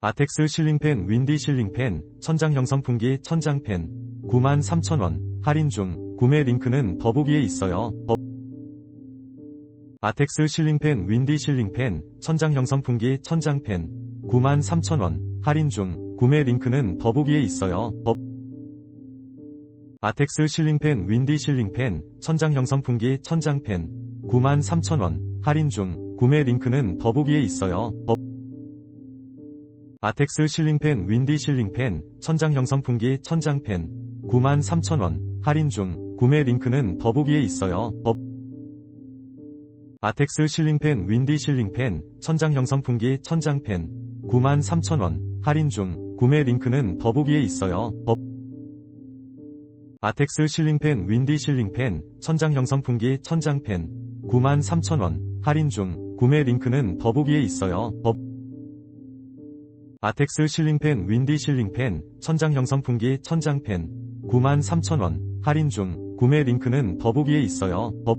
아텍스 실링팬 윈디 실링팬 천장형 선풍기 천장팬 93,000원 할인 중 구매 링크는 더보기에 있어요. 더- 아텍스 실링팬 윈디 실링팬 천장형 선풍기 천장팬 93,000원 할인 중 구매 링크는 더보기에 있어요. 더- 아텍스 실링팬 윈디 실링팬 천장형 선풍기 천장팬 93,000원 할인 중 구매 링크는 더보기에 있어요. 더- 아텍스 실링팬 윈디 실링팬 천장형 선풍기 천장팬 93,000원 할인 중 구매 링크는 더보기에 있어요. 더- 아텍스 실링팬 윈디 실링팬 천장형 선풍기 천장팬 93,000원 할인 중 구매 링크는 더보기에 있어요. 더- 아텍스 실링팬 윈디 실링팬 천장형 선풍기 천장팬 93,000원 할인 중 구매 링크는 더보기에 있어요. 더- 아텍스 실링팬 윈디 실링팬 천장형 선풍기 천장팬 93,000원 할인 중 구매 링크는 더보기에 있어요. 더-